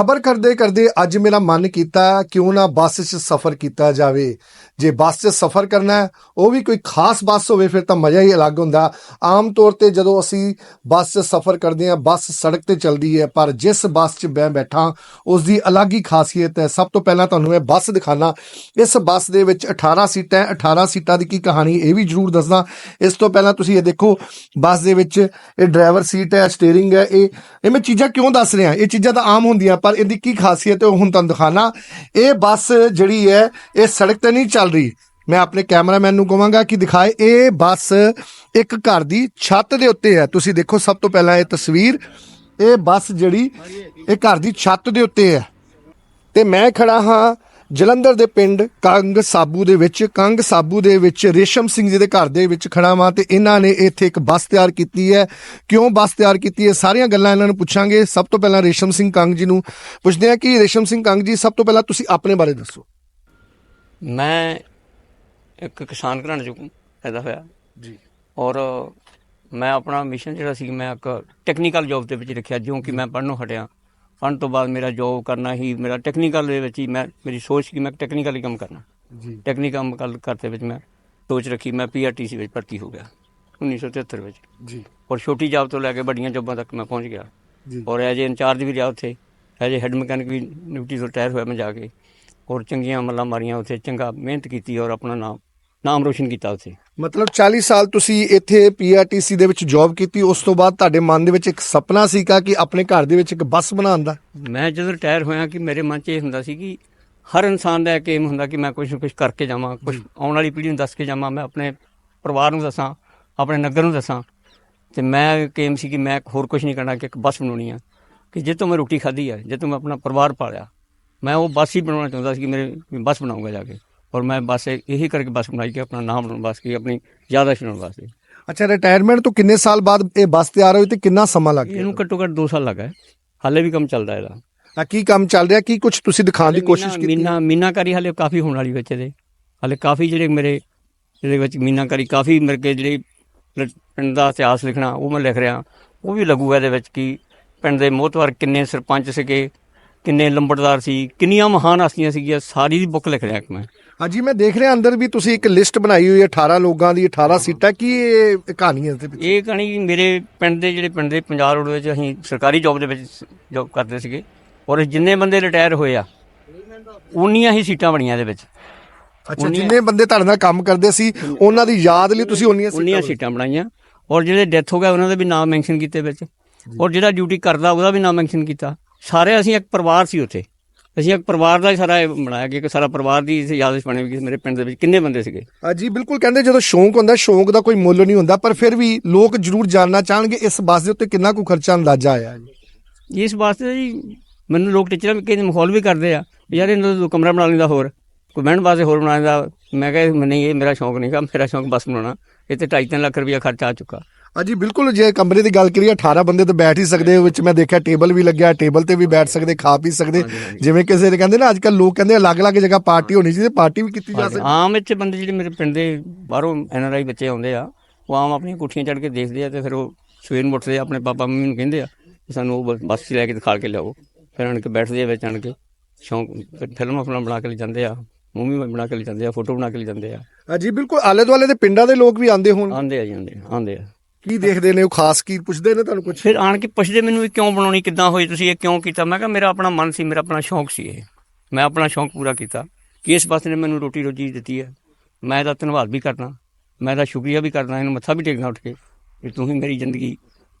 ਖਬਰ ਕਰਦੇ ਕਰਦੇ ਅੱਜ ਮੇਰਾ ਮਨ ਕੀਤਾ ਕਿਉਂ ਨਾ ਬੱਸ 'ਚ ਸਫ਼ਰ ਕੀਤਾ ਜਾਵੇ। ਜੇ ਬੱਸ 'ਚ ਸਫ਼ਰ ਕਰਨਾ ਉਹ ਵੀ ਕੋਈ ਖਾਸ ਬੱਸ ਹੋਵੇ, ਫਿਰ ਤਾਂ ਮਜ਼ਾ ਹੀ ਅਲੱਗ ਹੁੰਦਾ। ਆਮ ਤੌਰ ਤੇ ਜਦੋਂ ਅਸੀਂ ਬੱਸ 'ਚ ਸਫ਼ਰ ਕਰਦੇ ਹਾਂ, ਬੱਸ ਸੜਕ ਤੇ ਚੱਲਦੀ ਹੈ, ਪਰ ਜਿਸ ਬੱਸ 'ਚ ਮੈਂ ਬੈਠਾ ਉਸ ਦੀ ਅਲੱਗ ਹੀ ਖਾਸੀਅਤ ਹੈ। ਸਭ ਤੋਂ ਪਹਿਲਾਂ ਤੁਹਾਨੂੰ ਮੈਂ ਬੱਸ ਦਿਖਾਣਾ। ਇਸ ਬੱਸ ਦੇ ਵਿੱਚ 18 ਸੀਟਾਂ ਹੈ। 18 ਸੀਟਾਂ ਦੀ ਕੀ ਕਹਾਣੀ ਇਹ ਵੀ ਜ਼ਰੂਰ ਦੱਸਦਾ। ਇਸ ਤੋਂ ਪਹਿਲਾਂ ਤੁਸੀਂ ਇਹ ਦੇਖੋ, ਬੱਸ ਦੇ ਵਿੱਚ ਇਹ ਡਰਾਈਵਰ ਸੀਟ ਹੈ, ਸਟੀਅਰਿੰਗ ਹੈ। ਇਹ ਇਹ ਮੈਂ ਚੀਜ਼ਾਂ ਕਿਉਂ ਦੱਸ ਰਿਹਾ? ਇਹ ਚੀਜ਼ਾਂ ਤਾਂ ਆਮ ਹੁੰਦੀਆਂ, ਪਰ ਇਹਦੀ ਕੀ ਖਾਸੀਅਤ ਹੈ ਉਹ ਹੁਣ ਤੁਹਾਨੂੰ ਦਿਖਾਣਾ। ਇਹ ਬੱਸ ਜਿਹੜੀ ਹੈ, ਇਹ ਸੜਕ ਤੇ ਨਹੀਂ ਚੱਲ ਰਹੀ। ਮੈਂ ਆਪਣੇ ਕੈਮਰਾਮੈਨ ਨੂੰ ਕਹਾਂਗਾ ਕਿ ਦਿਖਾਏ, ਇਹ ਬੱਸ ਇੱਕ ਘਰ ਦੀ ਛੱਤ ਦੇ ਉੱਤੇ ਹੈ। ਤੁਸੀਂ ਦੇਖੋ ਸਭ ਤੋਂ ਪਹਿਲਾਂ ਇਹ ਤਸਵੀਰ। ਇਹ ਬੱਸ ਜਿਹੜੀ, ਇਹ ਘਰ ਦੀ ਛੱਤ ਦੇ ਉੱਤੇ ਹੈ। ਤੇ ਮੈਂ ਖੜਾ ਹਾਂ ਜਲੰਧਰ ਦੇ ਪਿੰਡ ਕੰਗ ਸਾਬੂ ਦੇ ਵਿੱਚ ਕੰਗ ਸਾਬੂ ਦੇ ਵਿੱਚ ਰੇਸ਼ਮ ਸਿੰਘ ਜੀ ਦੇ ਘਰ ਦੇ ਵਿੱਚ ਖੜਾ ਹਾਂ ਤੇ ਇਹਨਾਂ ਨੇ ਇੱਥੇ ਇੱਕ ਬੱਸ ਤਿਆਰ ਕੀਤੀ ਹੈ। ਕਿਉਂ ਬੱਸ ਤਿਆਰ ਕੀਤੀ ਹੈ? ਸਾਰੀਆਂ ਗੱਲਾਂ ਇਹਨਾਂ ਨੂੰ ਪੁੱਛਾਂਗੇ। ਸਭ ਤੋਂ ਪਹਿਲਾਂ ਰੇਸ਼ਮ ਸਿੰਘ ਕੰਗ ਜੀ ਨੂੰ ਪੁੱਛਦੇ ਹਾਂ ਕਿ ਰੇਸ਼ਮ ਸਿੰਘ ਕੰਗ ਜੀ ਸਭ ਤੋਂ ਪਹਿਲਾਂ ਤੁਸੀਂ ਆਪਣੇ ਬਾਰੇ ਦੱਸੋ। ਮੈਂ ਇੱਕ ਕਿਸਾਨ ਘਰਾਣੇ ਚੋਂ ਪੈਦਾ ਹੋਇਆ। ਜੀ। ਔਰ ਮੈਂ ਆਪਣਾ ਮਿਸ਼ਨ ਜਿਹੜਾ ਸੀ ਮੈਂ ਇੱਕ ਟੈਕਨੀਕਲ ਜੌਬ ਦੇ ਵਿੱਚ ਰੱਖਿਆ ਜਿਉਂ ਕਿ ਮੈਂ ਪੜ੍ਹਨੋਂ ਹਟਿਆ। ਪੜ੍ਹਨ ਤੋਂ ਬਾਅਦ ਮੇਰਾ ਜੌਬ ਕਰਨਾ ਹੀ ਮੇਰਾ ਟੈਕਨੀਕਲ ਦੇ ਵਿੱਚ ਹੀ ਮੈਂ ਮੇਰੀ ਸੋਚ ਕਿ ਮੈਂ ਟੈਕਨੀਕਲ ਹੀ ਕੰਮ ਕਰਨਾ। ਜੀ। ਟੈਕਨੀਕਲ ਕੰਮ ਕਰਦੇ ਵਿੱਚ ਮੈਂ ਸੋਚ ਰੱਖੀ ਮੈਂ ਪੀਆਰਟੀਸੀ ਵਿੱਚ ਭਰਤੀ ਹੋ ਗਿਆ 1973 ਵਿੱਚ। ਜੀ। ਔਰ ਛੋਟੀ ਜੌਬ ਤੋਂ ਲੈ ਕੇ ਵੱਡੀਆਂ ਜੌਬਾਂ ਤੱਕ ਮੈਂ ਪਹੁੰਚ ਗਿਆ। ਜੀ। ਔਰ ਐਜ ਇੰਚਾਰਜ ਵੀ ਰਿਹਾ ਉੱਥੇ ਐਜ ਹੈਡ ਮਕੈਨਿਕ ਵੀ ਡਿਊਟੀ ਤੋਂ ਰਿਟਾਇਰ ਹੋਇਆ ਮੈਂ ਜਾ ਕੇ। ਔਰ ਚੰਗੀਆਂ ਮੱਲਾਂ ਮਾਰੀਆਂ ਉੱਥੇ ਚੰਗਾ ਮਿਹਨਤ ਕੀਤੀ ਔਰ ਆਪਣਾ ਨਾਮ ਨਾਮ ਰੋਸ਼ਨ ਕੀਤਾ ਉੱਥੇ। ਮਤਲਬ 40 ਸਾਲ ਤੁਸੀਂ ਇੱਥੇ ਪੀਆਰਟੀਸੀ ਦੇ ਵਿੱਚ ਜੌਬ ਕੀਤੀ ਉਸ ਤੋਂ ਬਾਅਦ ਤੁਹਾਡੇ ਮਨ ਦੇ ਵਿੱਚ ਇੱਕ ਸੁਪਨਾ ਸੀਗਾ ਕਿ ਆਪਣੇ ਘਰ ਦੇ ਵਿੱਚ ਇੱਕ ਬੱਸ ਬਣਾਉਣ ਦਾ? ਮੈਂ ਜਦੋਂ ਰਿਟਾਇਰ ਹੋਇਆ ਕਿ ਮੇਰੇ ਮਨ 'ਚ ਇਹ ਹੁੰਦਾ ਸੀ ਕਿ ਹਰ ਇਨਸਾਨ ਦਾ ਇੱਕ ਏਮ ਹੁੰਦਾ ਕਿ ਮੈਂ ਕੁਝ ਨਾ ਕੁਝ ਕਰਕੇ ਜਾਵਾਂ ਕੁਝ ਆਉਣ ਵਾਲੀ ਪੀੜ੍ਹੀ ਨੂੰ ਦੱਸ ਕੇ ਜਾਵਾਂ ਮੈਂ ਆਪਣੇ ਪਰਿਵਾਰ ਨੂੰ ਦੱਸਾਂ ਆਪਣੇ ਨਗਰ ਨੂੰ ਦੱਸਾਂ। ਤੇ ਮੈਂ ਇੱਕ ਏਮ ਸੀ ਕਿ ਮੈਂ ਹੋਰ ਕੁਝ ਨਹੀਂ ਕਰਨਾ ਕਿ ਇੱਕ ਬੱਸ ਬਣਾਉਣੀ ਆ। ਕਿ ਜੇ ਤੋਂ ਮੈਂ ਰੋਟੀ ਖਾਧੀ ਆ ਜੇ ਤੋਂ ਮੈਂ ਆਪਣਾ ਪਰਿਵਾਰ ਪਾਲਿਆ ਮੈਂ ਉਹ ਬੱਸ ਹੀ ਬਣਾਉਣਾ ਚਾਹੁੰਦਾ ਸੀ ਕਿ ਮੇਰੇ ਬੱਸ ਬਣਾਉਂਗਾ ਜਾ ਕੇ। ਔਰ ਮੈਂ ਬਸ ਇਹ- ਕਰਕੇ ਬੱਸ ਬਣਾਈ ਕਿ ਆਪਣਾ ਨਾਮ ਬਣਾਉਣ ਵਾਸਤੇ ਆਪਣੀ ਯਾਦਾਸ਼ਤ ਬਣਾਉਣ ਵਾਸਤੇ ਅੱਛਾ ਰਿਟਾਇਰਮੈਂਟ ਤੋਂ ਕਿੰਨੇ ਸਾਲ ਬਾਅਦ ਇਹ ਬੱਸ ਤਿਆਰ ਹੋਈ ਤੇ ਕਿੰਨਾ ਸਮਾਂ ਲੱਗ ਗਿਆ? ਇਹਨੂੰ ਘੱਟੋ ਘੱਟ 2 ਸਾਲ ਲੱਗਾ ਹੈ। ਹਾਲੇ ਵੀ ਕੰਮ ਚੱਲਦਾ ਇਹਦਾ। ਆ ਕੀ ਕੰਮ ਚੱਲ ਰਿਹਾ? ਕੀ ਕੁਝ ਤੁਸੀਂ ਦਿਖਾਉਣ ਦੀ ਕੋਸ਼ਿਸ਼ ਕੀਤੀ? ਮੀਨਾ ਮੀਨਾਕਾਰੀ ਹਾਲੇ ਕਾਫੀ ਹੋਣ ਵਾਲੀ ਵਿੱਚ ਇਹਦੇ। ਹਾਲੇ ਕਾਫੀ ਜਿਹੜੇ ਮੇਰੇ ਇਹਦੇ ਵਿੱਚ ਮੀਨਾਕਾਰੀ ਕਾਫੀ ਮੇਰੇ ਕੇ ਜਿਹੜੇ ਪਿੰਡ ਦਾ ਇਤਿਹਾਸ ਲਿਖਣਾ ਉਹ ਮੈਂ ਲਿਖ ਰਿਹਾ। ਉਹ ਵੀ ਲੱਗੂਗਾ ਇਹਦੇ ਵਿੱਚ ਕਿ ਪਿੰਡ ਦੇ ਮੋਹਤਵਰ ਕਿੰਨੇ ਸਰਪੰਚ ਸੀਗੇ ਕਿੰਨੇ ਲੰਬੜਦਾਰ ਸੀ ਕਿੰਨੀਆਂ ਮਹਾਨ ਹਸਤੀਆਂ ਸੀਗੀਆਂ ਸਾਰੀ ਦੀ ਬੁੱਕ ਲਿਖ ਰਿਹਾ ਇੱਕ ਮੈਂ। ਹਾਂਜੀ ਮੈਂ ਦੇਖ ਰਿਹਾ ਅੰਦਰ ਵੀ ਤੁਸੀਂ ਇੱਕ ਲਿਸਟ ਬਣਾਈ ਹੋਈ ਹੈ 18 ਲੋਕਾਂ ਦੀ 18 ਸੀਟਾਂ ਕੀ ਇਹ ਕਹਾਣੀ ਹੈ ਇਸ ਦੇ ਵਿੱਚ? ਇਹ ਕਹਾਣੀ ਮੇਰੇ ਪਿੰਡ ਦੇ ਜਿਹੜੇ ਪਿੰਡ ਦੇ ਪੰਜਾਬ ਰੋਡ ਵਿੱਚ ਅਸੀਂ ਸਰਕਾਰੀ ਜੌਬ ਦੇ ਵਿੱਚ ਜੌਬ ਕਰਦੇ ਸੀਗੇ ਔਰ ਜਿੰਨੇ ਬੰਦੇ ਰਿਟਾਇਰ ਹੋਏ ਆ ਉਨੀਆਂ ਹੀ ਸੀਟਾਂ ਬਣੀਆਂ ਇਹਦੇ ਵਿੱਚ। ਅੱਛਾ ਜਿੰਨੇ ਬੰਦੇ ਤੁਹਾਡੇ ਨਾਲ ਕੰਮ ਕਰਦੇ ਸੀ ਉਹਨਾਂ ਦੀ ਯਾਦ ਲਈ ਤੁਸੀਂ ਉਹਨੀਆਂ ਉਨੀਆਂ ਸੀਟਾਂ ਬਣਾਈਆਂ ਔਰ ਜਿਹੜੇ ਡੈਥ ਹੋ ਗਿਆ ਉਹਨਾਂ ਦੇ ਵੀ ਨਾਮ ਮੈਂਸ਼ਨ ਕੀਤੇ ਵਿੱਚ। ਔਰ ਜਿਹੜਾ ਡਿਊਟੀ ਕਰਦਾ ਉਹਦਾ ਵੀ ਨਾਮ ਮੈਂਸ਼ਨ ਕੀਤਾ। ਸਾਰੇ ਅਸੀਂ ਇੱਕ ਪਰਿਵਾਰ ਸੀ ਉੱਥੇ। ਅਸੀਂ ਇੱਕ ਪਰਿਵਾਰ ਦਾ ਹੀ ਸਾਰਾ ਇਹ ਬਣਾਇਆ ਕਿ ਇੱਕ ਸਾਰਾ ਪਰਿਵਾਰ ਦੀ ਯਾਦਸ਼ ਬਣੇ ਵੀ ਕਿ ਮੇਰੇ ਪਿੰਡ ਦੇ ਵਿੱਚ ਕਿੰਨੇ ਬੰਦੇ ਸੀਗੇ। ਜੀ ਬਿਲਕੁਲ ਕਹਿੰਦੇ ਜਦੋਂ ਸ਼ੌਂਕ ਹੁੰਦਾ ਸ਼ੌਂਕ ਦਾ ਕੋਈ ਮੁੱਲ ਨਹੀਂ ਹੁੰਦਾ ਪਰ ਫਿਰ ਵੀ ਲੋਕ ਜ਼ਰੂਰ ਜਾਣਨਾ ਚਾਹਣਗੇ ਇਸ ਬੱਸ ਦੇ ਉੱਤੇ ਕਿੰਨਾ ਕੁ ਖਰਚਾ ਅੰਦਾਜ਼ਾ ਆਇਆ ਜੀ। ਇਸ ਵਾਸਤੇ ਜੀ ਮੈਨੂੰ ਲੋਕ ਟੀਚਰਾਂ ਵੀ ਕਹਿੰਦੇ ਮਖੌਲ ਵੀ ਕਰਦੇ ਆ ਯਾਰ ਇਹਨਾਂ ਦਾ ਤੂੰ ਕਮਰਾ ਬਣਾ ਲੈਂਦਾ ਹੋਰ ਕੋਈ ਬਹਿਣ ਵਾਸਤੇ ਹੋਰ ਬਣਾ ਲੈਂਦਾ। ਮੈਂ ਕਿਹਾ ਨਹੀਂ ਇਹ ਮੇਰਾ ਸ਼ੌਂਕ ਨਹੀਂਗਾ ਮੇਰਾ ਸ਼ੌਂਕ ਬਸ ਬਣਾਉਣਾ। ਇਹ ਤੇ 2.5 ਲੱਖ ਰੁਪਇਆ ਖਰਚਾ ਆ ਚੁੱਕਾ। ਹਾਂਜੀ ਬਿਲਕੁਲ ਜੇ ਕਮਰੇ ਦੀ ਗੱਲ ਕਰੀਏ 18 ਬੰਦੇ ਤਾਂ ਬੈਠ ਹੀ ਸਕਦੇ ਵਿੱਚ ਮੈਂ ਦੇਖਿਆ ਟੇਬਲ ਵੀ ਲੱਗਿਆ ਟੇਬਲ ਤੇ ਵੀ ਬੈਠ ਸਕਦੇ ਖਾ ਪੀ ਸਕਦੇ। ਜਿਵੇਂ ਕਿਸੇ ਦੇ ਕਹਿੰਦੇ ਨਾ ਅੱਜ ਕੱਲ ਲੋਕ ਕਹਿੰਦੇ ਅਲੱਗ-ਅਲੱਗ ਜਗ੍ਹਾ ਪਾਰਟੀ ਹੋਣੀ ਚਾਹੀਦੀ ਪਾਰਟੀ ਵੀ ਕੀਤੀ ਜਾ ਸਕਦੀ। ਆਮ ਇੱਥੇ ਬੰਦੇ ਜਿਹੜੇ ਮੇਰੇ ਪਿੰਡ ਦੇ ਬਾਹਰੋਂ ਐਨਆਰਆਈ ਬੱਚੇ ਆਉਂਦੇ ਆ ਉਹ ਆਮ ਆਪਣੀਆਂ ਕੁੱਠੀਆਂ ਚੜ੍ਹ ਕੇ ਦੇਖਦੇ ਆ ਤੇ ਫਿਰ ਉਹ ਸਵੇਰ ਨੂੰ ਉੱਠਦੇ ਆਪਣੇ ਪਾਪਾ ਮੰਮੀ ਨੂੰ ਕਹਿੰਦੇ ਆ ਕਿ ਸਾਨੂੰ ਉਹ ਬੱਸ- ਲੈ ਕੇ ਦਿਖਾ ਕੇ ਲਿਆਓ। ਫਿਰ ਆਣ ਕੇ ਬੈਠਦੇ ਆ ਵਿੱਚ ਆਣ ਕੇ ਸ਼ੌਂਕ ਫਿਲਮ ਆਪਣਾ ਬਣਾ ਕੇ ਲੈ ਜਾਂਦੇ ਆ ਮੂਵੀ ਬਣਾ ਕੇ ਲੈ ਜਾਂਦੇ ਆ ਫੋਟੋ ਬਣਾ ਕੇ ਲੈ ਜਾਂਦੇ ਆ। ਹਾਂਜੀ ਬਿਲਕੁਲ ਆਲੇ ਦੁਆਲੇ ਦੇ ਪਿੰਡਾਂ ਦੇ ਲੋਕ ਵੀ ਆਉਂਦੇ ਹੋਣ। ਆਂਦੇ ਆ ਜਾਂਦੇ ਆ ਆਂਦੇ ਆ। ਕੀ ਦੇਖਦੇ ਨੇ ਉਹ ਖਾਸ ਕੀ ਪੁੱਛਦੇ ਨੇ ਤੁਹਾਨੂੰ ਕੁਝ ਫਿਰ ਆਣ ਕੇ ਪੁੱਛਦੇ ਮੈਨੂੰ ਇਹ ਕਿਉਂ ਬਣਾਉਣੀ ਕਿੱਦਾਂ ਹੋਈ ਤੁਸੀਂ ਇਹ ਕਿਉਂ ਕੀਤਾ? ਮੈਂ ਕਿਹਾ ਮੇਰਾ ਆਪਣਾ ਮਨ ਸੀ ਮੇਰਾ ਆਪਣਾ ਸ਼ੌਂਕ ਸੀ ਇਹ। ਮੈਂ ਆਪਣਾ ਸ਼ੌਂਕ ਪੂਰਾ ਕੀਤਾ। ਕਿ ਇਸ ਪਾਸੇ ਨੇ ਮੈਨੂੰ ਰੋਟੀ ਰੋਜੀ ਦਿੱਤੀ ਹੈ। ਮੈਂ ਇਹਦਾ ਧੰਨਵਾਦ ਵੀ ਕਰਦਾ। ਮੈਂ ਇਹਦਾ ਸ਼ੁਕਰੀਆ ਵੀ ਕਰਦਾ ਇਹਨੂੰ ਮੱਥਾ ਵੀ ਟੇਕਦਾ ਉੱਠ ਕੇ ਕਿ ਤੂੰ ਹੀ ਮੇਰੀ ਜ਼ਿੰਦਗੀ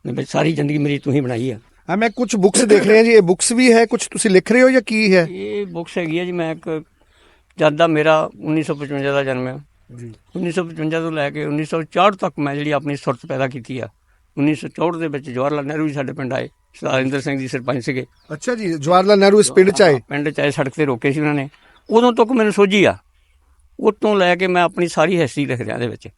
ਵਿੱਚ ਸਾਰੀ ਜ਼ਿੰਦਗੀ ਮੇਰੀ ਤੂੰ ਹੀ ਬਣਾਈ ਆ। ਹਾਂ ਮੈਂ ਕੁਝ ਬੁੱਕਸ ਦੇਖ ਰਿਹਾ ਜੀ। ਇਹ ਬੁੱਕਸ ਵੀ ਹੈ ਕੁਝ ਤੁਸੀਂ ਲਿਖ ਰਹੇ ਹੋ ਜਾਂ ਕੀ ਹੈ? ਇਹ ਬੁੱਕਸ ਹੈਗੀ ਹੈ ਜੀ ਮੈਂ ਇੱਕ ਜਦ ਦਾ ਮੇਰਾ 1955 ਦਾ ਜਨਮ ਹੈ ਜੀ। 1955 ਤੋਂ ਲੈ ਕੇ 1964 ਤੱਕ ਮੈਂ ਜਿਹੜੀ ਆਪਣੀ ਸੁਰਤ ਪੈਦਾ ਕੀਤੀ ਆ। 1964 ਦੇ ਵਿੱਚ ਜਵਾਹਰ ਲਾਲ ਨਹਿਰੂ ਵੀ ਸਾਡੇ ਪਿੰਡ ਆਏ ਸਰਦਾਰ ਇੰਦਰ ਸਿੰਘ ਜੀ ਸਰਪੰਚ ਸੀਗੇ। ਅੱਛਾ ਜੀ ਜਵਾਹਰ ਲਾਲ ਨਹਿਰੂ ਇਸ ਪਿੰਡ ਚ ਆਏ? ਪਿੰਡ ਚ ਆਏ ਸੜਕ ਤੇ ਰੋਕੇ ਸੀ ਉਹਨਾਂ ਨੇ। ਉਦੋਂ ਤੱਕ ਮੈਨੂੰ ਸੋਝੀ ਆ। ਉਤੋਂ ਲੈ ਕੇ ਮੈਂ ਆਪਣੀ ਸਾਰੀ ਹਿਸਟਰੀ ਲਿਖ ਰਿਹਾ ਦੇ ਵਿੱਚ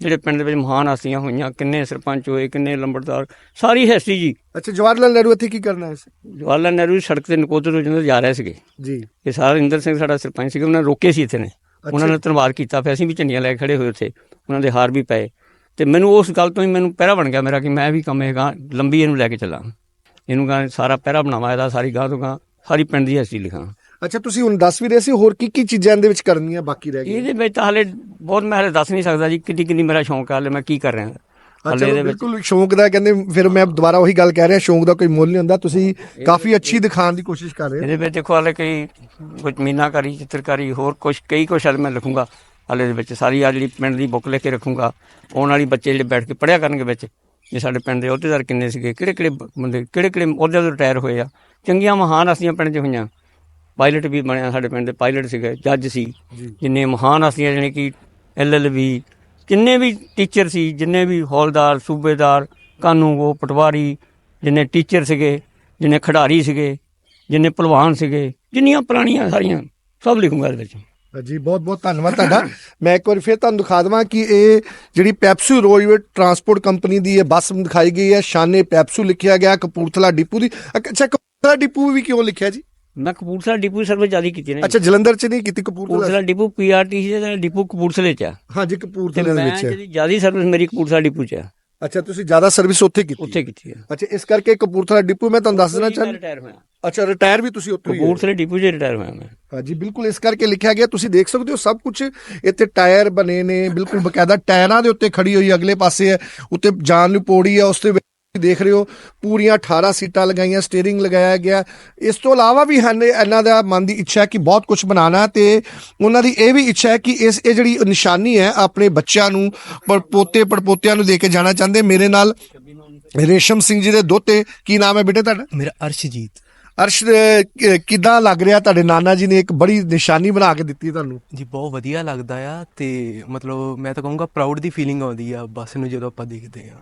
ਜਿਹੜੇ ਪਿੰਡ ਦੇ ਵਿੱਚ ਮਹਾਨ ਹਸਤੀਆਂ ਹੋਈਆਂ ਕਿੰਨੇ ਸਰਪੰਚ ਹੋਏ ਕਿੰਨੇ ਲੰਬੜਦਾਰ ਸਾਰੀ ਹਿਸਟਰੀ ਜੀ। ਅੱਛਾ ਜਵਾਹਰ ਲਾਲ ਨਹਿਰੂ ਇੱਥੇ ਕੀ ਕਰਨਾ ਹੈ ਜਵਾਹਰ ਲਾਲ ਨਹਿਰੂ ਸੜਕ ਤੇ ਨਕੋਦਰ ਤੋਂ ਜਦੋਂ ਜਾ ਰਹੇ ਸੀਗੇ। ਜੀ। ਇਹ ਸਾਰਾ ਇੰਦਰ ਸਿੰਘ ਸਾਡਾ ਸਰਪੰਚ ਸੀਗਾ ਉਹਨਾਂ ਰੋਕੇ ਸੀ ਇੱਥੇ ਨੇ। ਉਹਨਾਂ ਨੇ ਧੰਨਵਾਦ ਕੀਤਾ ਫਿਰ ਅਸੀਂ ਵੀ ਝੰਡੀਆਂ ਲੈ ਕੇ ਖੜੇ ਹੋਏ ਉੱਥੇ ਉਹਨਾਂ ਦੇ ਹਾਰ ਵੀ ਪਏ। ਤੇ ਮੈਨੂੰ ਉਸ ਗੱਲ ਤੋਂ ਹੀ ਮੈਨੂੰ ਪਹਿਰਾ ਬਣ ਗਿਆ ਮੇਰਾ ਕਿ ਮੈਂ ਵੀ ਕੰਮ ਹੈਗਾ ਲੰਬੀ ਇਹਨੂੰ ਲੈ ਕੇ ਚੱਲਾਂ। ਇਹਨੂੰ ਗਾ ਸਾਰਾ ਪਹਿਰਾ ਬਣਾਵਾ ਇਹਦਾ ਸਾਰੀ ਗਾਂ ਤੋਂ ਗਾਂ ਸਾਰੀ ਪਿੰਡ ਦੀ ਹਿਸਟਰੀ ਲਿਖਾਂ। ਅੱਛਾ ਤੁਸੀਂ ਹੁਣ ਦੱਸ ਵੀ ਰਹੇ ਸੀ ਹੋਰ ਕੀ ਕੀ ਚੀਜ਼ਾਂ ਇਹਦੇ ਵਿੱਚ ਕਰਨੀਆਂ ਬਾਕੀ ਰਹਿ ਗਈਆਂ? ਇਹਦੇ ਵਿੱਚ ਤਾਂ ਹਾਲੇ ਬਹੁਤ ਮੈਂ ਹਾਲੇ ਦੱਸ ਨਹੀਂ ਸਕਦਾ ਜੀ ਕਿੰਨੀ ਕਿੰਨੀ ਮੇਰਾ ਸ਼ੌਂਕ ਹੈ ਹਾਲੇ ਮੈਂ ਕੀ ਕਰ ਰਿਹਾ। ਹਾਲੇ ਇਹਦੇ ਵਿੱਚ ਬਿਲਕੁਲ ਸ਼ੌਂਕ ਦਾ ਕਹਿੰਦੇ ਫਿਰ ਮੈਂ ਦੁਬਾਰਾ ਉਹੀ ਗੱਲ ਕਹਿ ਰਿਹਾ ਸ਼ੌਂਕ ਦਾ ਕੋਈ ਮੁੱਲ ਨਹੀਂ ਹੁੰਦਾ। ਤੁਸੀਂ ਕਾਫੀ ਅੱਛੀ ਦਿਖਾਉਣ ਦੀ ਕੋਸ਼ਿਸ਼ ਕਰ ਰਹੇ ਹੋ। ਇਹਦੇ ਵਿੱਚ ਦੇਖੋ ਹਾਲੇ ਕਈ ਕੁਝ ਮੀਨਾਕਾਰੀ ਚਿੱਤਰਕਾਰੀ ਹੋਰ ਕੁਝ ਕਈ ਕੁਛ ਹਾਲੇ ਮੈਂ ਲਿਖੂੰਗਾ। ਹਾਲੇ ਦੇ ਵਿੱਚ ਸਾਰੀ ਆ ਜਿਹੜੀ ਪਿੰਡ ਦੀ ਬੁੱਕ ਲਿਖ ਕੇ ਰੱਖੂੰਗਾ। ਆਉਣ ਵਾਲੀ ਬੱਚੇ ਜਿਹੜੇ ਬੈਠ ਕੇ ਪੜ੍ਹਿਆ ਕਰਨਗੇ ਵਿੱਚ ਜੇ ਸਾਡੇ ਪਿੰਡ ਦੇ ਅਹੁਦੇਦਾਰ ਕਿੰਨੇ ਸੀਗੇ ਕਿਹੜੇ ਕਿਹੜੇ ਬੰਦੇ ਕਿਹੜੇ ਕਿਹੜੇ ਅਹੁਦੇ ਤੋਂ ਰਿਟਾਇਰ ਹੋਏ ਆ। ਚੰਗੀਆਂ ਮਹਾਨ ਹਸਤੀਆਂ ਪਿੰਡ 'ਚ ਹੋਈਆਂ। ਪਾਇਲਟ ਵੀ ਬਣਿਆ ਸਾਡੇ ਪਿੰਡ ਦੇ ਪਾਇਲਟ ਸੀਗੇ ਜੱਜ ਸੀ। ਜਿੰਨੇ ਮਹਾਨ ਹਸਤੀਆਂ ਜਾਣੀ ਕਿ ਐਲਐਲਬੀ ਜਿੰਨੇ ਵੀ ਟੀਚਰ ਸੀ, ਜਿੰਨੇ ਵੀ ਹੌਲਦਾਰ, ਸੂਬੇਦਾਰ ਕਾਨੂੰਗੋ ਪਟਵਾਰੀ, ਜਿੰਨੇ ਟੀਚਰ ਸੀਗੇ, ਜਿੰਨੇ ਖਿਡਾਰੀ ਸੀਗੇ, ਜਿੰਨੇ ਪਹਿਲਵਾਨ ਸੀਗੇ, ਜਿੰਨੀਆਂ ਪੁਰਾਣੀਆਂ ਸਾਰੀਆਂ, ਸਭ ਲਿਖੂੰਗਾ ਇਹਦੇ ਵਿੱਚ। ਜੀ, ਬਹੁਤ ਬਹੁਤ ਧੰਨਵਾਦ ਤੁਹਾਡਾ। ਮੈਂ ਇੱਕ ਵਾਰ ਫਿਰ ਤੁਹਾਨੂੰ ਦਿਖਾ ਦਵਾਂ ਕਿ ਇਹ ਜਿਹੜੀ ਪੈਪਸੂ ਰੋਡਵੇਜ਼ ਟਰਾਂਸਪੋਰਟ ਕੰਪਨੀ ਦੀ ਇਹ ਬੱਸ ਦਿਖਾਈ ਗਈ ਹੈ। ਸ਼ਾਨੇ ਪੈਪਸੂ ਲਿਖਿਆ ਗਿਆ, ਕਪੂਰਥਲਾ ਡਿਪੂ ਦੀ। ਅੱਛਾ, ਕਪੂਰਥਲਾ ਡਿਪੂ ਵੀ ਕਿਉਂ ਲਿਖਿਆ ਜੀ? ਮੈਂ ਕਪੂਰਥਲਾ ਡਿਪੂ ਸਰਵਿਸ ਜਾਰੀ ਕੀਤੀ ਨੇ ਅੱਛਾ ਜਲੰਧਰ ਚ ਨਹੀਂ ਕੀਤੀ ਕਪੂਰਥਲਾ? ਕਪੂਰਥਲਾ ਡਿਪੂ ਪੀਆਰਟੀਸੀ ਦਾ ਡਿਪੂ ਕਪੂਰਥਲੇ ਚ ਆ। ਹਾਂਜੀ ਤੇ ਕਪੂਰਥਲੇ ਦੇ ਮੈਂ ਵਿੱਚ। ਜਿਹੜੀ ਜ਼ਿਆਦਾ ਸਰਵਿਸ ਮੇਰੀ ਕਪੂਰਥਲਾ ਡਿਪੂ ਚ ਆ। ਅੱਛਾ ਤੁਸੀਂ ਜ਼ਿਆਦਾ ਸਰਵਿਸ ਉੱਥੇ ਕੀਤੀ? ਉੱਥੇ ਕੀਤੀ ਆ। ਅੱਛਾ ਇਸ ਕਰਕੇ ਕਪੂਰਥਲਾ ਡਿਪੂ ਮੈਂ ਤੁਹਾਨੂੰ ਦੱਸ ਦੇਣਾ ਮੈਂ ਚਾਹੁੰਦਾ। ਰਿਟਾਇਰ ਹੋਇਆ ਅੱਛਾ ਰਿਟਾਇਰ ਵੀ ਤੁਸੀਂ ਉੱਥੋਂ ਹੀ ਹੋਏ। ਕਪੂਰਥਲੇ ਡਿਪੂ 'ਚ ਰਿਟਾਇਰ ਹੋਇਆ ਮੈਂ। ਹਾਂਜੀ ਬਿਲਕੁਲ ਇਸ ਕਰਕੇ ਲਿਖਿਆ ਗਿਆ ਤੁਸੀਂ ਦੇਖ ਸਕਦੇ ਹੋ ਸਭ ਕੁਝ ਇੱਥੇ ਟਾਇਰ ਬਣੇ ਨੇ ਬਿਲਕੁਲ ਬਕਾਇਦਾ ਟਾਇਰਾਂ ਦੇ ਉੱਤੇ ਖੜੀ ਹੋਈ ਅਗਲੇ ਪਾਸੇ ਹੈ ਉੱਤੇ ਜਾਨ ਨੂੰ ਪੌੜੀ ਹੈ ਉਸ ਵਿੱਚ ਦੇਖ ਰਹੇ ਹੋ ਪੂਰੀਆਂ 18 ਸੀਟਾਂ ਲਗਾਈਆਂ ਸਟੀਅਰਿੰਗ ਲਗਾਇਆ ਗਿਆ। ਇਸ ਤੋਂ ਇਲਾਵਾ ਵੀ ਹਨ ਇਹਨਾਂ ਦਾ ਮਨ ਦੀ ਇੱਛਾ ਹੈ ਕਿ ਬਹੁਤ ਕੁਝ ਬਣਾਉਣਾ ਤੇ ਉਹਨਾਂ ਦੀ ਇਹ ਵੀ ਇੱਛਾ ਹੈ ਕਿ ਇਸ ਇਹ ਜਿਹੜੀ ਨਿਸ਼ਾਨੀ ਹੈ ਆਪਣੇ ਬੱਚਿਆਂ ਨੂੰ ਪਰ ਪੋਤੇ ਪੜਪੋਤਿਆਂ ਨੂੰ ਦੇ ਕੇ ਜਾਣਾ ਚਾਹੁੰਦੇ। ਮੇਰੇ ਨਾਲ ਰੇਸ਼ਮ ਸਿੰਘ ਜੀ ਦੇ ਦੋਤੇ ਕੀ ਨਾਮ ਹੈ ਬੇਟੇ ਤੁਹਾਡਾ? ਮੇਰਾ ਅਰਸ਼ਜੀਤ। ਅਰਸ਼ ਕਿੱਦਾਂ ਲੱਗ ਰਿਹਾ ਤੁਹਾਡੇ ਨਾਨਾ ਜੀ ਨੇ ਇੱਕ ਬੜੀ ਨਿਸ਼ਾਨੀ ਬਣਾ ਕੇ ਦਿੱਤੀ ਤੁਹਾਨੂੰ? ਜੀ ਬਹੁਤ ਵਧੀਆ ਲੱਗਦਾ ਆ ਤੇ ਮਤਲਬ ਮੈਂ ਤਾਂ ਕਹੂੰਗਾ ਪ੍ਰਾਊਡ ਦੀ ਫੀਲਿੰਗ ਆਉਂਦੀ ਆ ਬੱਸ ਨੂੰ ਜਦੋਂ ਆਪਾਂ ਦੇਖਦੇ ਆ।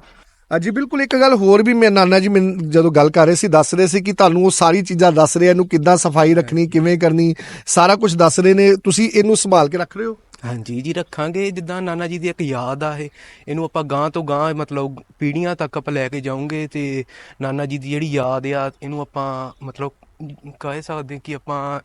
ਹਾਂਜੀ ਬਿਲਕੁਲ ਇੱਕ ਗੱਲ ਹੋਰ ਵੀ ਮੇਰੇ ਨਾਨਾ ਜੀ ਮੈਨੂੰ ਜਦੋਂ ਗੱਲ ਕਰ ਰਹੇ ਸੀ ਦੱਸ ਰਹੇ ਸੀ ਕਿ ਤੁਹਾਨੂੰ ਉਹ ਸਾਰੀ ਚੀਜ਼ਾਂ ਦੱਸ ਰਹੇ ਇਹਨੂੰ ਕਿੱਦਾਂ ਸਫ਼ਾਈ ਰੱਖਣੀ ਕਿਵੇਂ ਕਰਨੀ ਸਾਰਾ ਕੁਝ ਦੱਸ ਰਹੇ ਨੇ ਤੁਸੀਂ ਇਹਨੂੰ ਸੰਭਾਲ ਕੇ ਰੱਖ ਰਹੇ ਹੋ? ਹਾਂਜੀ ਜੀ ਰੱਖਾਂਗੇ ਜਿੱਦਾਂ ਨਾਨਾ ਜੀ ਦੀ ਇੱਕ ਯਾਦ ਆ ਇਹ ਇਹਨੂੰ ਆਪਾਂ ਗਾਂ ਤੋਂ ਗਾਂ ਮਤਲਬ ਪੀੜ੍ਹੀਆਂ ਤੱਕ ਆਪਾਂ ਲੈ ਕੇ ਜਾਵਾਂਗੇ ਤੇ ਨਾਨਾ ਜੀ ਦੀ ਜਿਹੜੀ ਯਾਦ ਆ ਇਹਨੂੰ ਆਪਾਂ ਮਤਲਬ ਕਹਿ ਸਕਦੇ ਕਿ ਆਪਾਂ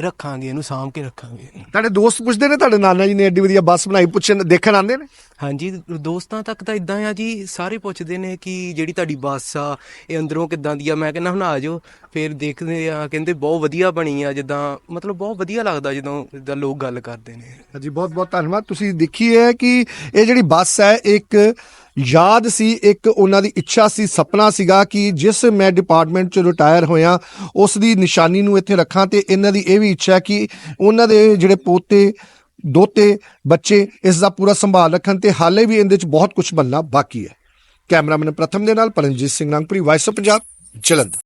ਰੱਖਾਂਗੇ ਇਹਨੂੰ ਸਾਂਭ ਕੇ ਰੱਖਾਂਗੇ। ਤੁਹਾਡੇ ਦੋਸਤ ਪੁੱਛਦੇ ਨੇ ਤੁਹਾਡੇ ਨਾਨਾ ਜੀ ਨੇ ਐਡੀ ਵਧੀਆ ਬੱਸ ਬਣਾਈ ਪੁੱਛਣ ਦੇਖਣ ਆਉਂਦੇ ਨੇ? ਹਾਂਜੀ ਦੋਸਤਾਂ ਤੱਕ ਤਾਂ ਇਦਾਂ ਆ ਜੀ ਸਾਰੇ ਪੁੱਛਦੇ ਨੇ ਕਿ ਜਿਹੜੀ ਤੁਹਾਡੀ ਬੱਸ ਆ ਇਹ ਅੰਦਰੋਂ ਕਿੱਦਾਂ ਦੀ ਆ? ਮੈਂ ਕਹਿੰਦਾ ਹੁਣ ਆ ਜਾਓ। ਫਿਰ ਦੇਖਦੇ ਆ ਕਹਿੰਦੇ ਬਹੁਤ ਵਧੀਆ ਬਣੀ ਆ ਜਿੱਦਾਂ ਮਤਲਬ ਬਹੁਤ ਵਧੀਆ ਲੱਗਦਾ ਜਦੋਂ ਜਿੱਦਾਂ ਲੋਕ ਗੱਲ ਕਰਦੇ ਨੇ। ਹਾਂਜੀ ਬਹੁਤ ਬਹੁਤ ਧੰਨਵਾਦ। ਤੁਸੀਂ ਦੇਖੀ ਹੈ ਕਿ ਇਹ ਜਿਹੜੀ ਬੱਸ ਹੈ ਇੱਕ ਯਾਦ ਸੀ, ਇੱਕ ਉਹਨਾਂ ਦੀ ਇੱਛਾ ਸੀ, ਸੁਪਨਾ ਸੀਗਾ ਕਿ ਜਿਸ ਮੈਂ ਡਿਪਾਰਟਮੈਂਟ ਚ ਰਿਟਾਇਰ ਹੋਇਆ ਉਸ ਦੀ ਨਿਸ਼ਾਨੀ ਨੂੰ ਇੱਥੇ ਰੱਖਾਂ ਤੇ ਇਹਨਾਂ ਦੀ ਇਹ ਵੀ ਇੱਛਾ ਕਿ ਉਹਨਾਂ ਦੇ ਜਿਹੜੇ ਪੋਤੇ, ਦੋਤੇ, ਬੱਚੇ, ਇਸ ਦਾ ਪੂਰਾ ਸੰਭਾਲ ਰੱਖਣ ਤੇ ਹਾਲੇ ਵੀ ਇਹਦੇ ਚ ਬਹੁਤ ਕੁਝ ਬਣਨਾ ਬਾਕੀ ਹੈ। ਕੈਮਰਾਮੈਨ ਪ੍ਰਥਮ ਦੇ ਨਾਲ ਪਰਮਜੀਤ ਸਿੰਘ ਨਾਗਪੁਰੀ ਵਾਇਸ ਆਫ ਪੰਜਾਬ ਜਲੰਧਰ।